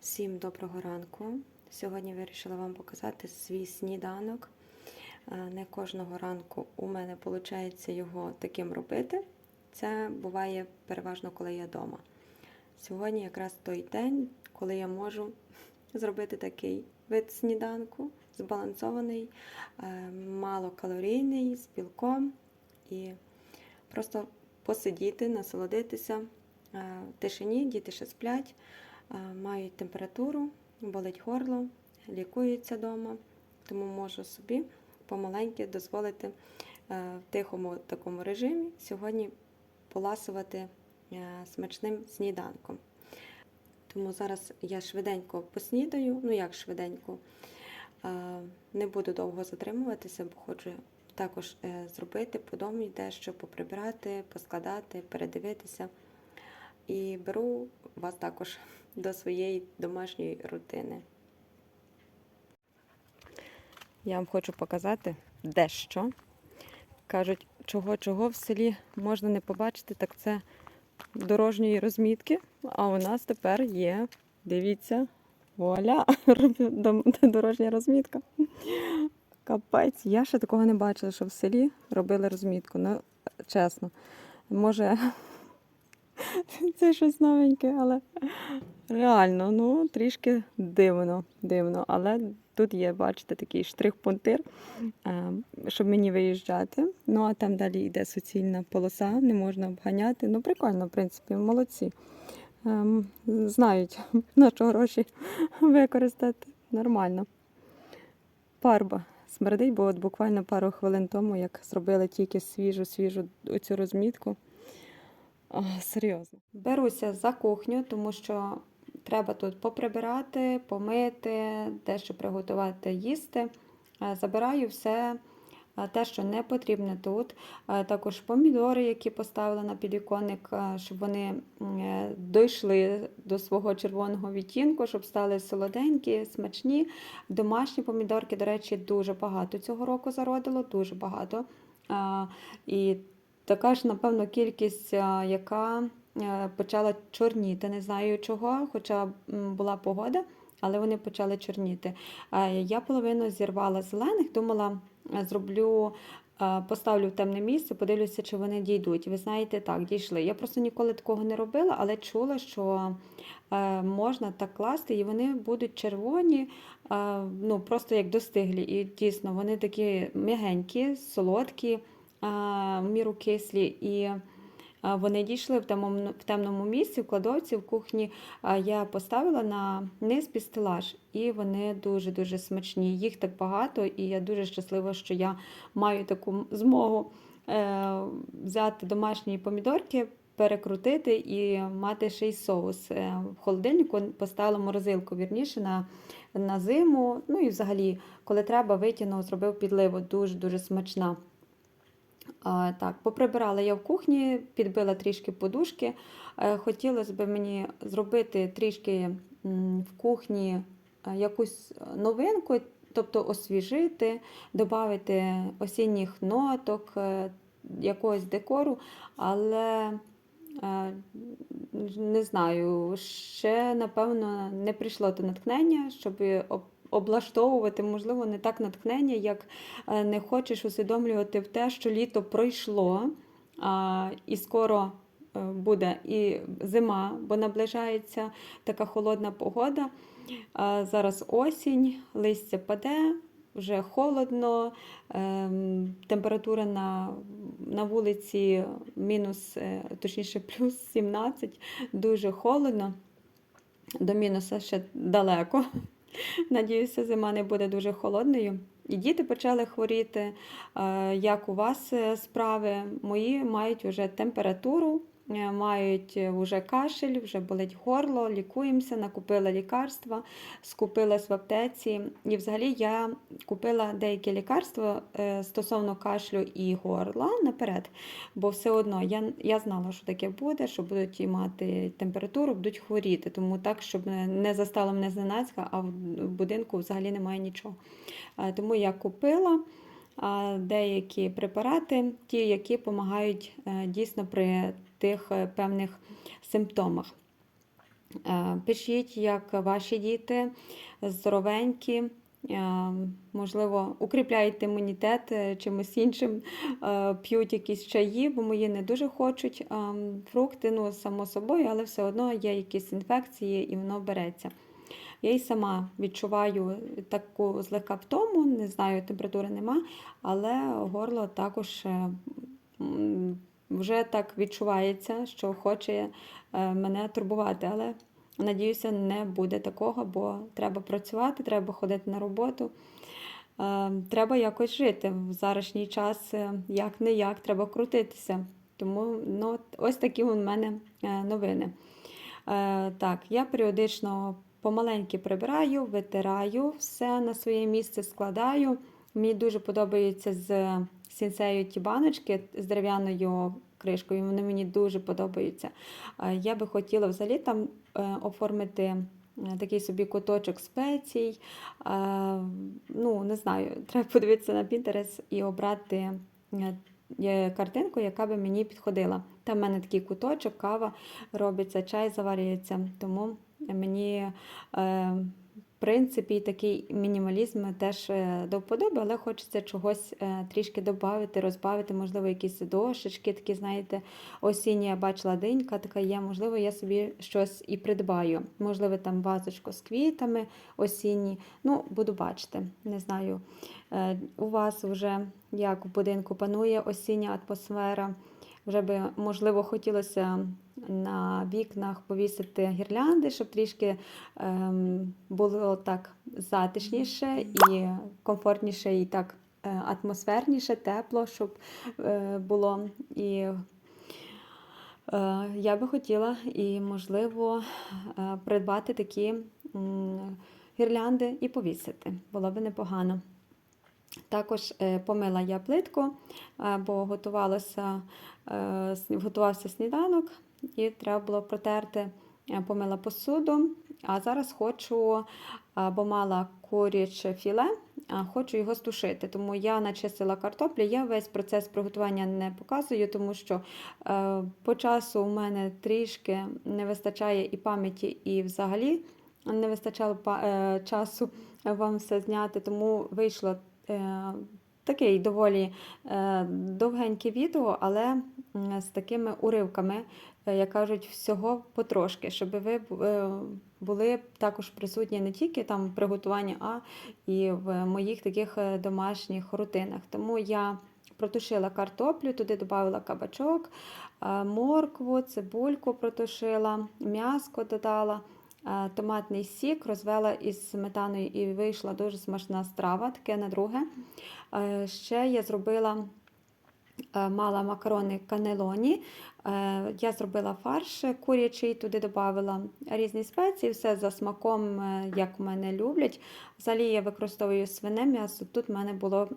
Всім доброго ранку. Сьогодні вирішила вам показати свій сніданок. Е, Не кожного ранку у мене виходить його таким робити. Це буває переважно, коли я вдома. Сьогодні якраз той день, коли я можу зробити такий вид сніданку, збалансований, е, малокалорійний, з білком і просто посидіти, насолодитися е, в тишині, діти ще сплять. Е, мають температуру, болить горло, лікуються вдома, тому можу собі помаленьки дозволити е, в тихому такому режимі сьогодні поласувати е, смачним сніданком. Тому зараз я швиденько поснідаю, ну як швиденько, не буду довго затримуватися, бо хочу також зробити по дому дещо, поприбирати, поскладати, передивитися. І беру вас також до своєї домашньої рутини. Я вам хочу показати дещо. Кажуть, чого-чого в селі можна не побачити, так це дорожньої розмітки. А у нас тепер є, дивіться, вуаля, дорожня розмітка. Капець, я ще такого не бачила, що в селі робили розмітку. Ну, чесно, може, це щось новеньке, але реально, ну, трішки дивно, дивно. Але тут є, бачите, такий штрих-пунктир, е, щоб мені виїжджати. Ну, а там далі йде суцільна полоса, не можна обганяти. Ну, прикольно, в принципі, молодці. Ем, Знають, на що гроші використати. Нормально. Парба смердить, бо от буквально пару хвилин тому, як зробили тільки свіжу, свіжу оцю розмітку. Серйозно. Беруся за кухню, тому що треба тут поприбирати, помити, дещо приготувати, їсти. Е, Забираю все е, те, що не потрібно тут. Е, Також помідори, які поставила на підвіконник, е, щоб вони дійшли до свого червоного відтінку, щоб стали солоденькі, смачні. Домашні помідорки, до речі, дуже багато цього року зародило, дуже багато. І така ж, напевно, кількість, яка е, почала чорніти. Не знаю чого, хоча була погода, але вони почали чорніти. Е, Я половину зірвала зелених, думала, е, зроблю. е, Поставлю в темне місце, подивлюся, чи вони дійдуть. Ви знаєте, так, дійшли. Я просто ніколи такого не робила, але чула, що е, можна так класти, і вони будуть червоні, е, ну просто як достиглі. І дійсно вони такі м'ягенькі, солодкі, е, міру кислі. І вони дійшли в темному, місці, в кладовці, в кухні. Я поставила на низ під стелаж, і вони дуже-дуже смачні. Їх так багато, і я дуже щаслива, що я маю таку змогу е, взяти домашні помідорки, перекрутити і мати ще й соус. Е, В холодильнику поставила морозилку, вірніше, на, на зиму. Ну і взагалі, коли треба, витягнув, зробив підливу. Дуже-дуже смачна. Так, поприбирала я в кухні, підбила трішки подушки. Е, Хотілося б мені зробити трішки в кухні е, якусь новинку, тобто освіжити, додати осінніх ноток, е, якогось декору, але не знаю, ще, напевно, не прийшло те натхнення, щоб об- облаштовувати, можливо, не так натхнення, як е, не хочеш усвідомлювати в те, що літо пройшло, а, і скоро е, буде і зима, бо наближається така холодна погода. Зараз осінь, листя паде, вже холодно, ем, температура на, на вулиці мінус, е, точніше, плюс 17, дуже холодно. До мінуса ще далеко. Надіюся, зима не буде дуже холодною. І діти почали хворіти. Е, Як у вас е, справи? Мої мають вже температуру, мають вже кашель, вже болить горло, лікуємося, накупила лікарства, скупилась в аптеці. І взагалі я купила деякі лікарства е, стосовно кашлю і горла наперед, бо все одно я, я знала, що таке буде, що будуть мати температуру, будуть хворіти. Тому так, щоб не- застало мене зненацька, а в будинку взагалі немає нічого. Е, Тому я купила деякі препарати, ті, які допомагають е, дійсно при тих е, певних симптомах. Е, Пишіть, як ваші діти здоровенькі, е, можливо, укріпляють імунітет чимось іншим, п'ють якісь чаї, бо мої не дуже хочуть фрукти, ну, само собою, але все одно є якісь інфекції і воно береться. Я й сама відчуваю таку злегка втому, не знаю, температури нема, але горло також вже так відчувається, що хоче е, мене турбувати. Але надіюся, не буде такого, бо треба працювати, треба ходити на роботу. Е, Треба якось жити в зарашній час, е, як не як, треба крутитися. Тому ну, ось такі у мене новини. Так, я періодично помаленьки прибираю, витираю все на своє місце, складаю. Мені дуже подобаються з сінцею ті баночки з дерев'яною кришкою. Вони мені дуже подобаються. Е, Я би хотіла взагалі там е, оформити е, такий собі куточок спецій. Ну, не знаю, треба подивитися на Pinterest і обрати картинку, яка би мені підходила. Там в мене такий куточок, кава робиться, чай заварюється. Тому мені, принципі, такий мінімалізм теж е, до вподоби, але хочеться чогось е, трішки додати, розбавити, можливо, якісь дошечки, такі, знаєте, осінні я бачила динька, така є. Можливо, я собі щось і придбаю. Можливо, там вазочку з квітами осінні. Ну, буду бачити. Не знаю, е, у вас вже як в будинку панує осіння атмосфера. Вже би, можливо, хотілося на вікнах повісити гірлянди, щоб трішки ем, було так затишніше і комфортніше, і так е, атмосферніше, тепло, щоб е, було. І е, я би хотіла і, можливо, придбати такі гірлянди і повісити. Було би непогано. Також помила я плитку, бо готувалося, е, готувався сніданок, і треба було протерти, Е, помила посуду. А зараз хочу, е, бо мала куряче філе, хочу його стушити. Тому я начистила картоплю. Я весь процес приготування не показую, тому що е, по часу у мене трішки не вистачає і пам'яті, і взагалі не вистачало е, часу вам все зняти, тому вийшло е, такий доволі е, довгеньке відео, але з такими уривками, е, як кажуть, всього потрошки, щоб ви е, були також присутні не тільки там в приготуванні, а і в моїх таких е, домашніх рутинах. Тому я протушила картоплю, туди додала кабачок, моркву, цибульку протушила, м'яско додала. Томатний сік розвела із сметаною і вийшла дуже смачна страва, таке на друге. Ще я зробила мала макарони канелоні. Е, Я зробила фарш курячий, туди додавала різні спеції, все за смаком, е, як в мене люблять. Взагалі я використовую свине м'ясо. Тут в мене було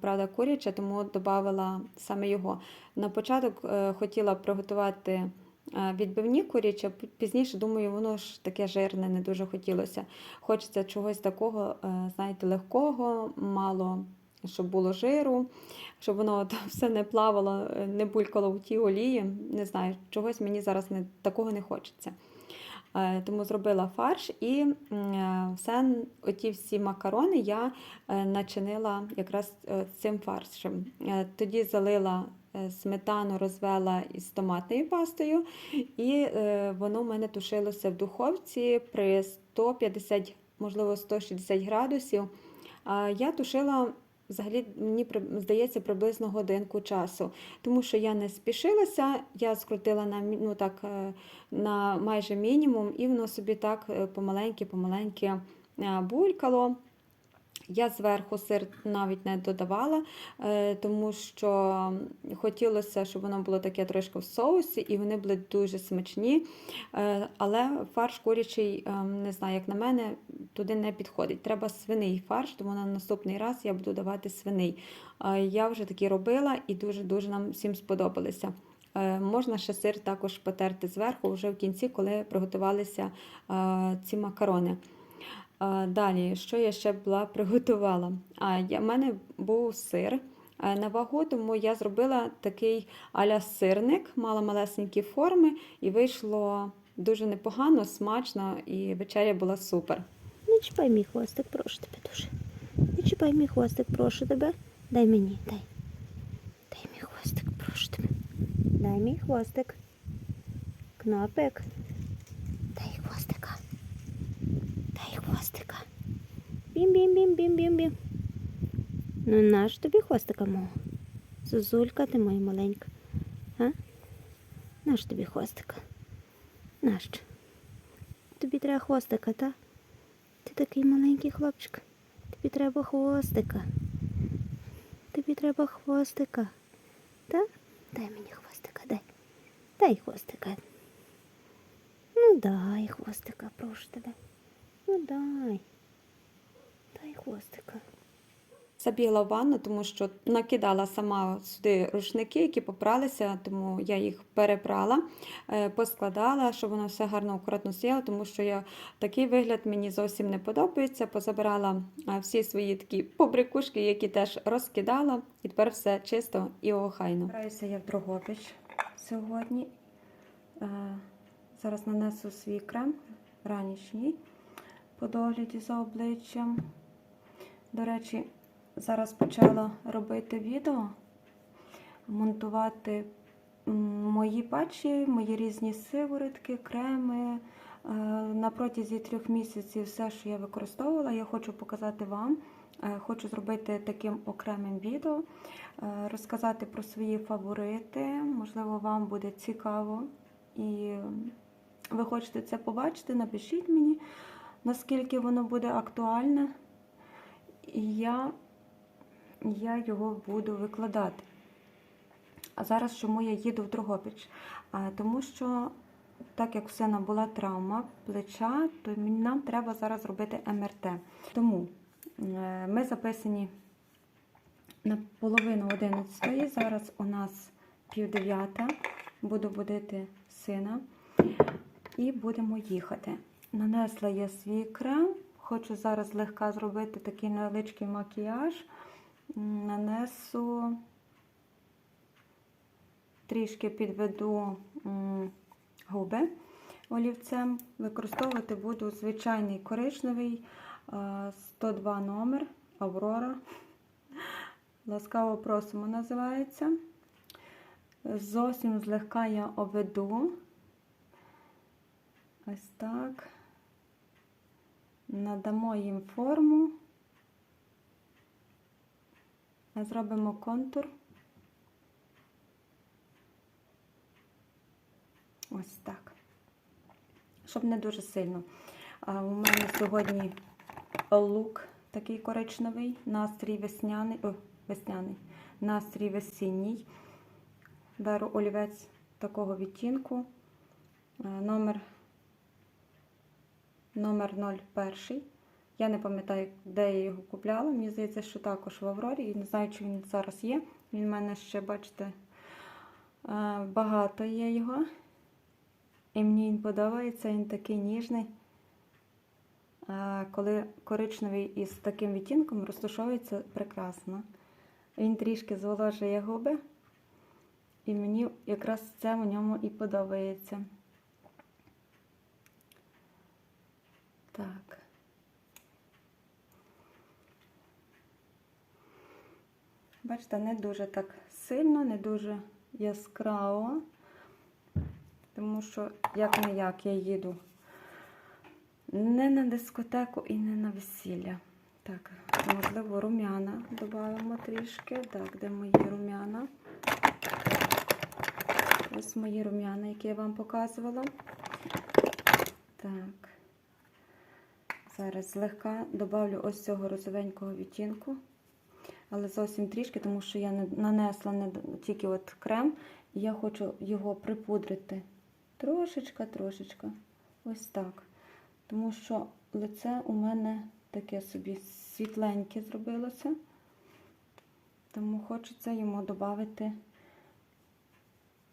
правда куряче, тому додавала саме його. На початок е, хотіла приготувати е, відбивні курячі, пізніше думаю, воно ж таке жирне, не дуже хотілося. Хочеться чогось такого, е, знаєте, легкого, мало, щоб було жиру, щоб воно все не плавало, не булькало в тій олії. Не знаю, чогось мені зараз не, такого не хочеться. Е, Тому зробила фарш і е, все, оті всі макарони я е, начинила якраз цим фаршем. Тоді залила сметану, розвела із томатною пастою, і воно в мене тушилося в духовці при 150, можливо, 160 градусів. Я тушила. Взагалі, мені здається, приблизно годинку часу, тому що я не спішилася, я скрутила на, ну, так, е, на майже мінімум, і воно собі так е, помаленьки-помаленьки е, булькало. Я зверху сир навіть не додавала, е, тому що хотілося, щоб воно було таке трошки в соусі, і вони були дуже смачні. Е, Але фарш курячий, е, не знаю, як на мене, туди не підходить. Треба свиний фарш, тому на наступний раз я буду давати свиний. Я вже такі робила і дуже-дуже нам всім сподобалися. Можна ще сир також потерти зверху вже в кінці, коли приготувалися ці макарони. Далі, що я ще була приготувала? А, я, в мене був сир на вагу, тому я зробила такий аля сирник, мала малесенькі форми, і вийшло дуже непогано, смачно і вечеря була супер. Не чіпай мій хвостик, прошу тебе дуже. Не чіпай мій хвостик, прошу тебе. Дай мені, дай. Дай мій хвостик, прошу тебе. Дай мій хвостик. Кнопик. Дай хвостика. Дай хвостика. Бім-бім-бім-бім-бім-бім. Ну наш тобі хвостика мого. Зозулька ти моя маленька. А? Наш тобі хвостика. Нащо? Тобі треба хвостика, та? Ти такий маленький хлопчик. Тобі треба хвостика. Тобі треба хвостика. Так? Дай мені хвостика, дай. Дай хвостика. Ну дай хвостика, прошу тебе. Ну дай. Дай хвостика. Забігла в ванну, тому що накидала сама сюди рушники, які попралися, тому я їх перепрала, е, поскладала, щоб воно все гарно акуратно стояло, тому що я такий вигляд мені зовсім не подобається. Позабирала е, всі свої такі побрикушки, які теж розкидала, і тепер все чисто і охайно. Збираюся я в Дрогобич сьогодні. Е, Зараз нанесу свій крем ранішній по догляді за обличчям. До речі, зараз почала робити відео, монтувати мої патчі, мої різні сиворотки, креми. Е, На протязі трьох місяців все, що я використовувала, я хочу показати вам. Е, Хочу зробити таким окремим відео, е, розказати про свої фаворити. Можливо, вам буде цікаво і ви хочете це побачити, напишіть мені, наскільки воно буде актуальне. І я, я його буду викладати. А зараз чому я їду в Дрогобич? А, тому що, так як у сина була травма плеча, то нам треба зараз робити МРТ. Тому е, ми записані на половину 11. Зараз у нас пів дев'ята. Буду будити сина і будемо їхати. Нанесла я свій крем. Хочу зараз злегка зробити такий невеличкий макіяж. Нанесу, трішки підведу губи олівцем. Використовувати буду звичайний коричневий е, 102 номер Аврора. Ласкаво просимо називається. Зовсім злегка я обведу. Ось так. Надамо їм форму. Зробимо контур. Ось так. Щоб не дуже сильно. У мене сьогодні лук такий коричневий, настрій весняний, о, весняний, настрій весінній. Беру олівець такого відтінку. Е, Номер номер 01. Я не пам'ятаю, де я його купляла. Мені здається, що також в Аврорі. І не знаю, чи він зараз є. Він в мене ще, бачите, е, багато є його. І мені він подобається, він такий ніжний. Е, Коли коричневий із таким відтінком розташовується прекрасно. Він трішки зволожує губи. І мені якраз це в ньому і подобається. Так. Бачите, не дуже так сильно, не дуже яскраво, тому що як не як я їду не на дискотеку і не на весілля. Так, можливо, рум'яна додаємо трішки. Так, де мої рум'яна? Ось мої рум'яна, які я вам показувала. Так. Зараз злегка добавлю ось цього розовенького відтінку. Але зовсім трішки, тому що я нанесла не тільки от крем, і я хочу його припудрити. Трошечка, трошечка. Ось так. Тому що лице у мене таке собі світленьке зробилося. Тому хочеться йому додати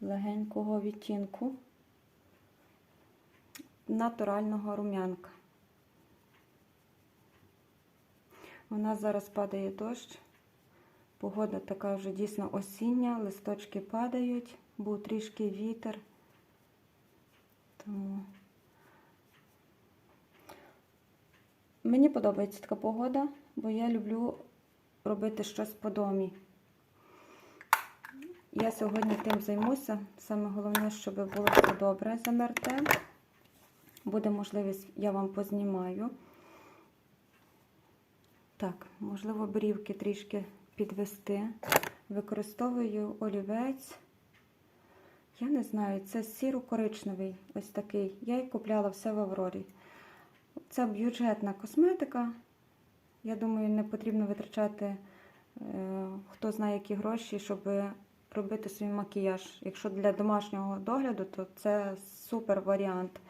легенького відтінку натурального рум'янка. У нас зараз падає дощ. Погода така вже дійсно осіння, листочки падають, був трішки вітер. Тому мені подобається така погода, бо я люблю робити щось по домі. Я сьогодні тим займуся. Саме головне, щоб було все добре з МРТ. Буде можливість, я вам познімаю. Так, можливо, брівки трішки підвести. Використовую олівець. Я не знаю, це сіро-коричневий, ось такий. Я її купляла все в Аврорі. Це бюджетна косметика. Я думаю, не потрібно витрачати е, хто знає які гроші, щоб робити свій макіяж. Якщо для домашнього догляду, то це супер варіант.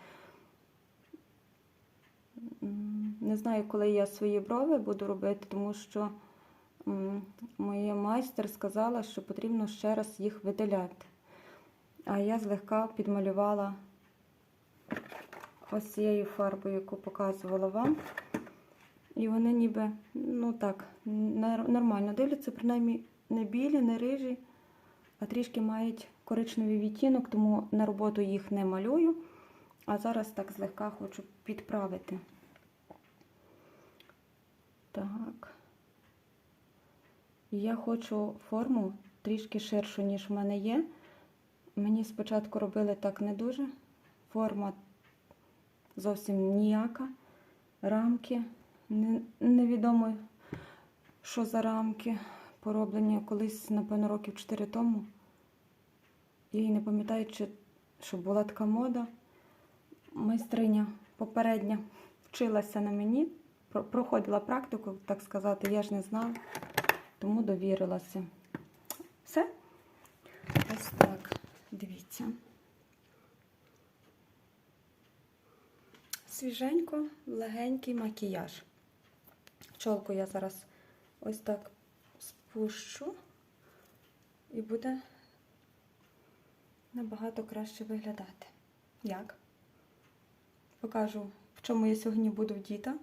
Не знаю, коли я свої брови буду робити, тому що моя майстер сказала, що потрібно ще раз їх видаляти. А я злегка підмалювала ось цією фарбою, яку показувала вам. І вони ніби, ну так, нормально дивляться, принаймні не білі, не рижі, а трішки мають коричневий відтінок, тому на роботу їх не малюю. А зараз так злегка хочу підправити. Так. Я хочу форму трішки ширшу, ніж в мене є. Мені спочатку робили так не дуже. Форма зовсім ніяка. Рамки. Невідомо, що за рамки пороблені колись, напевно, років 4 тому. Я і не пам'ятаю, чи, що була така мода. Майстриня попередня вчилася на мені, проходила практику, так сказати, я ж не знала, тому довірилася. Все? Ось так, дивіться. Свіженько, легенький макіяж. Чолку я зараз ось так спущу і буде набагато краще виглядати. Як? Покажу, в чому я сьогодні буду вдіта.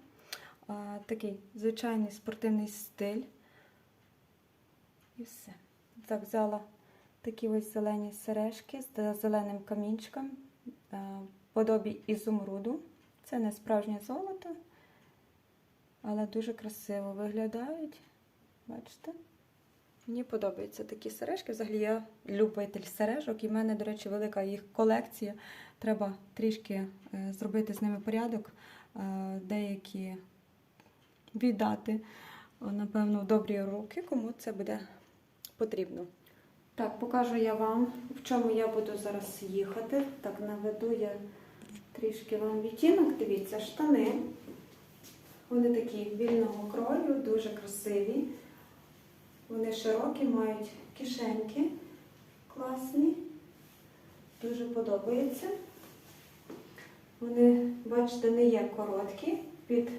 Такий звичайний спортивний стиль. І все. Так, взяла такі ось зелені сережки з зеленим камінчиком, е, подобі ізумруду. Це не справжнє золото, але дуже красиво виглядають. Бачите? Мені подобаються такі сережки. Взагалі я любитель сережок, і в мене, до речі, велика їх колекція. Треба трішки е, зробити з ними порядок, е, деякі віддати, напевно, в добрі руки, кому це буде потрібно. Так, покажу я вам, в чому я буду зараз їхати. Так, наведу я трішки вам відтінок. Дивіться, штани. Вони такі вільного крою, дуже красиві. Вони широкі, мають кишеньки класні. Дуже подобається. Вони, бачите, не є короткі. Під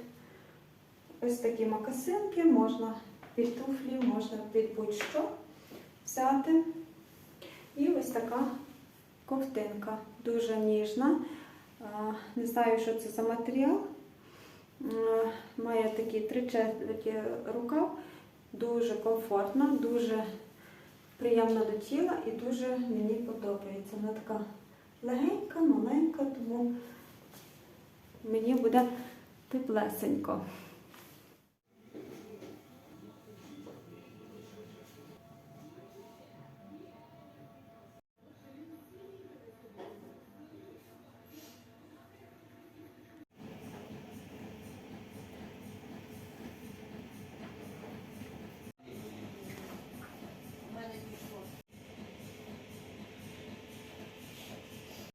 ось такі макасинки, можна під туфлі, можна під будь-що взяти. І ось така ковтинка, дуже ніжна. Не знаю, що це за матеріал. Має такі три четверті рукав, дуже комфортна, дуже приємна до тіла і дуже мені подобається. Вона така легенька, маленька, тому мені буде теплесенько.